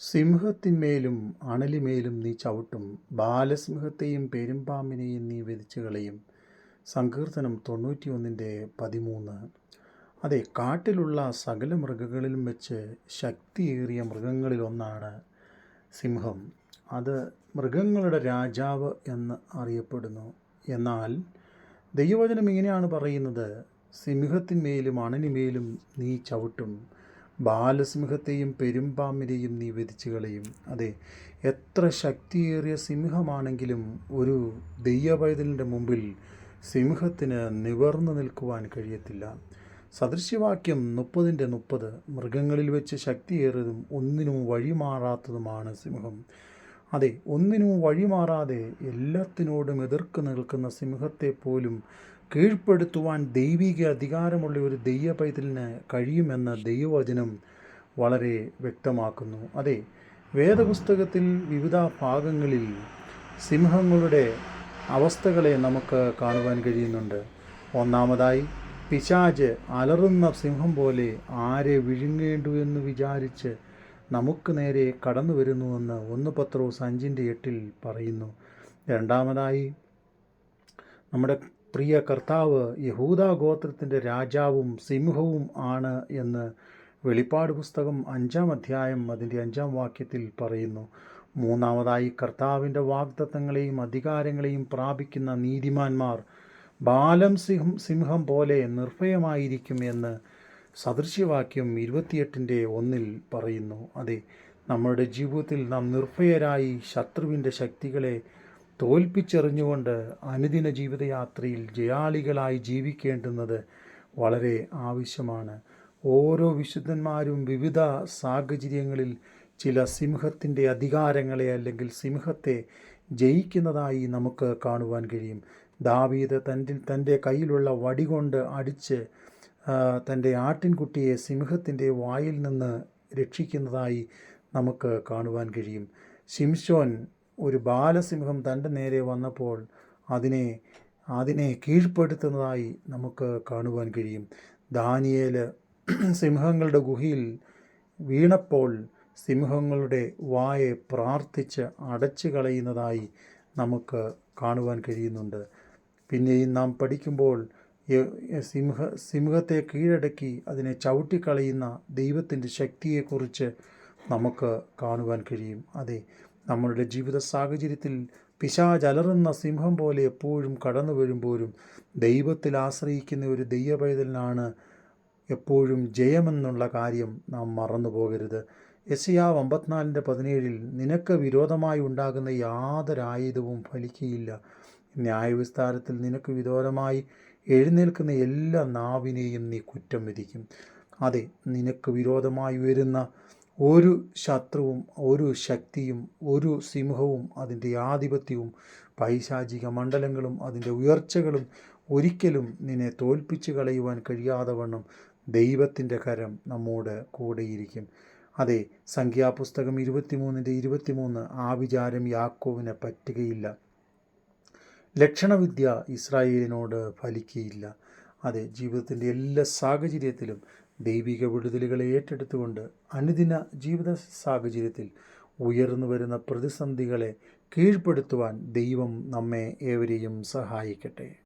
സിംഹത്തിന്മേലും അണലിമേലും നീ ചവിട്ടും. ബാലസിംഹത്തെയും പെരുമ്പാമ്പിനെയും നീ വെതിച്ചു കളയും. സങ്കീർത്തനം തൊണ്ണൂറ്റിയൊന്നിന്റെ പതിമൂന്ന്. അതെ കാട്ടിലുള്ള സകല മൃഗങ്ങളിലും വെച്ച് ശക്തിയേറിയ മൃഗങ്ങളിലൊന്നാണ് സിംഹം. അത് മൃഗങ്ങളുടെ രാജാവ് എന്ന് അറിയപ്പെടുന്നു. എന്നാൽ ദൈവവചനം ഇങ്ങനെയാണ് പറയുന്നത്. സിംഹത്തിന്മേലും അണനിമേലും നീ ചവിട്ടും. ബാലസിംഹത്തെയും പെരുമ്പാമ്പിനെയും നീ വധിച്ചു കളയും. അതെ എത്ര ശക്തിയേറിയ സിംഹമാണെങ്കിലും ഒരു ദൈവപൈതലിന്റെ മുമ്പിൽ സിംഹത്തിന് നിവർന്നു നിൽക്കുവാൻ കഴിയത്തില്ല. സദൃശ്യവാക്യം മുപ്പതിന്റെ മുപ്പത് മൃഗങ്ങളിൽ വെച്ച് ശക്തിയേറിയതും ഒന്നിനും വഴിമാറാത്തതുമാണ് സിംഹം. അതെ ഒന്നിനും വഴിമാറാതെ എല്ലാത്തിനോടും എതിർക്ക് നിൽക്കുന്ന സിംഹത്തെ പോലും കീഴ്പ്പെടുത്തുവാൻ ദൈവിക അധികാരമുള്ള ഒരു ദൈവ പൈതലിന് കഴിയുമെന്ന ദൈവവചനം വളരെ വ്യക്തമാക്കുന്നു. അതെ വേദപുസ്തകത്തിൽ വിവിധ ഭാഗങ്ങളിൽ സിംഹങ്ങളുടെ അവസ്ഥകളെ നമുക്ക് കാണുവാൻ കഴിയുന്നുണ്ട്. ഒന്നാമതായി പിശാജ് അലറുന്ന സിംഹം പോലെ ആരെ വിഴുങ്ങേണ്ടു എന്ന് വിചാരിച്ച് നമുക്ക് നേരെ കടന്നു വരുന്നുവെന്ന് ഒന്ന് പത്രോസ് അഞ്ചിന്റെ എട്ടിൽ പറയുന്നു. രണ്ടാമതായി നമ്മുടെ പ്രിയ കർത്താവ് യഹൂദ ഗോത്രത്തിന്റെ രാജാവും സിംഹവും ആണ് എന്ന് വെളിപ്പാട് പുസ്തകം അഞ്ചാം അധ്യായം അതിന്റെ അഞ്ചാം വാക്യത്തിൽ പറയുന്നു. മൂന്നാമതായി കർത്താവിന്റെ വാഗ്ദത്തങ്ങളെയും അധികാരങ്ങളെയും പ്രാപിക്കുന്ന നീതിമാന്മാർ ബാലം സിംഹം സിംഹം പോലെ നിർഭയമായിരിക്കും എന്ന് സദൃശ്യവാക്യം ഇരുപത്തിയെട്ടിന്റെ ഒന്നിൽ പറയുന്നു അതെ നമ്മുടെ ജീവിതത്തിൽ നാം നിർഭയരായി ശത്രുവിന്റെ ശക്തികളെ തോൽപ്പിച്ചെറിഞ്ഞുകൊണ്ട് അനുദിന ജീവിതയാത്രയിൽ ജയാളികളായി ജീവിക്കേണ്ടുന്നത് വളരെ ആവശ്യമാണ്. ഓരോ വിശുദ്ധന്മാരും വിവിധ സാഹചര്യങ്ങളിൽ ചില സിംഹത്തിന്റെ അധികാരങ്ങളെ അല്ലെങ്കിൽ സിംഹത്തെ ജയിക്കുന്നതായി നമുക്ക് കാണുവാൻ കഴിയും. ദാവീദ് തന്റെ തന്റെ കയ്യിലുള്ള വടി കൊണ്ട് അടിച്ച് തന്റെ ആട്ടിൻകുട്ടിയെ സിംഹത്തിന്റെ വായിൽ നിന്ന് രക്ഷിക്കുന്നതായി നമുക്ക് കാണുവാൻ കഴിയും. ശിംഷോൻ ഒരു ബാലസിംഹം തന്റെ നേരെ വന്നപ്പോൾ അതിനെ അതിനെ കീഴ്പ്പെടുത്തുന്നതായി നമുക്ക് കാണുവാൻ കഴിയും. ദാനിയേൽ സിംഹങ്ങളുടെ ഗുഹയിൽ വീണപ്പോൾ സിംഹങ്ങളുടെ വായെ പ്രാർത്ഥിച്ച് അടച്ചു കളയുന്നതായി നമുക്ക് കാണുവാൻ കഴിയുന്നുണ്ട്. പിന്നെയും നാം പഠിക്കുമ്പോൾ സിംഹ സിംഹത്തെ കീഴടക്കി അതിനെ ചവിട്ടിക്കളയുന്ന ദൈവത്തിന്റെ ശക്തിയെക്കുറിച്ച് നമുക്ക് കാണുവാൻ കഴിയും. അതെ നമ്മളുടെ ജീവിത സാഹചര്യത്തിൽ പിശാചലറുന്ന സിംഹം പോലെ എപ്പോഴും കടന്നു വരുമ്പോഴും ദൈവത്തിൽ ആശ്രയിക്കുന്ന ഒരു ദൈവപൈതലിനാണ് എപ്പോഴും ജയമെന്നുള്ള കാര്യം നാം മറന്നു പോകരുത്. യസിയാവ് അമ്പത്തിനാലിന്റെ പതിനേഴിൽ നിനക്ക് വിരോധമായി ഉണ്ടാകുന്ന യാതൊരായുധവും ഫലിക്കുകയില്ല ന്യായവിസ്താരത്തിൽ നിനക്ക് വിരോധമായി എഴുന്നേൽക്കുന്ന എല്ലാ നാവിനെയും നീ കുറ്റം വിധിക്കും. അതെ നിനക്ക് വിരോധമായി വരുന്ന ഒരു ശത്രുവും ഒരു ശക്തിയും ഒരു സിംഹവും അതിന്റെ ആധിപത്യവും പൈശാചിക മണ്ഡലങ്ങളും അതിന്റെ ഉയർച്ചകളും ഒരിക്കലും നിന്നെ തോൽപ്പിച്ചു കളയുവാൻ കഴിയാതെ വണ്ണം ദൈവത്തിന്റെ കരം നമ്മോട് കൂടെയിരിക്കും. അതെ സംഖ്യാപുസ്തകം ഇരുപത്തിമൂന്നിന്റെ ഇരുപത്തിമൂന്ന് ആ വിചാരം യാക്കോവിനെ പറ്റുകയില്ല. ലക്ഷണവിദ്യ ഇസ്രായേലിനോട് ഫലിക്കുകയില്ല അതെ ജീവിതത്തിന്റെ എല്ലാ സാഹചര്യത്തിലും ദൈവിക വിടുതലുകളെ ഏറ്റെടുത്തുകൊണ്ട് അനുദിന ജീവിത സാഹചര്യത്തിൽ ഉയർന്നു വരുന്ന പ്രതിസന്ധികളെ കീഴ്പ്പെടുത്തുവാൻ ദൈവം നമ്മെ ഏവരെയും സഹായിക്കട്ടെ.